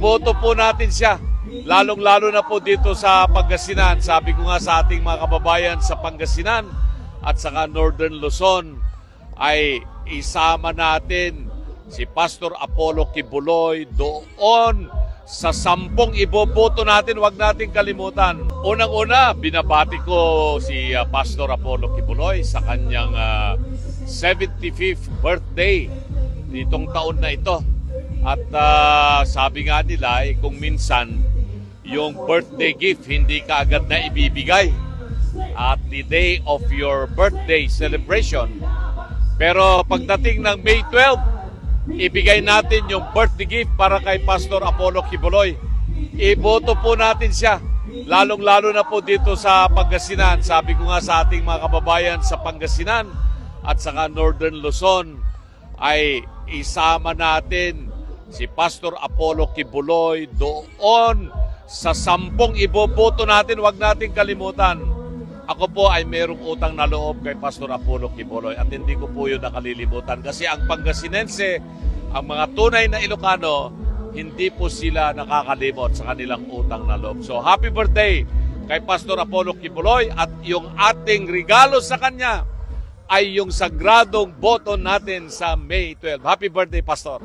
iboto po natin siya. Lalong-lalo na po dito sa Pangasinan. Sabi ko nga sa ating mga kababayan sa Pangasinan at saka Northern Luzon ay isama natin si Pastor Apollo Kibuloy doon sa sampung iboboto natin, wag natin kalimutan. Unang-una, binabati ko si uh, Pastor Apollo Kibuloy sa kanyang uh, 75th birthday nitong taon na ito. At uh, sabi nga nila, eh, kung minsan yung birthday gift hindi ka agad na ibibigay at the day of your birthday celebration. Pero pagdating ng May 12, ibigay natin yung birthday gift para kay Pastor Apollo Kibuloy. Iboto po natin siya. Lalong-lalo na po dito sa Pangasinan. Sabi ko nga sa ating mga kababayan sa Pangasinan at saka Northern Luzon ay isama natin si Pastor Apollo Kibuloy doon sa sampung iboboto natin. Huwag natin kalimutan. Ako po ay merong utang na loob kay Pastor Apollo Kibuloy at hindi ko po yun nakalilimutan kasi ang Pangasinense, ang mga tunay na Ilocano, hindi po sila nakakalimot sa kanilang utang na loob. So happy birthday kay Pastor Apollo Kibuloy at yung ating regalo sa kanya ay yung sagradong boto natin sa May 12. Happy birthday, Pastor!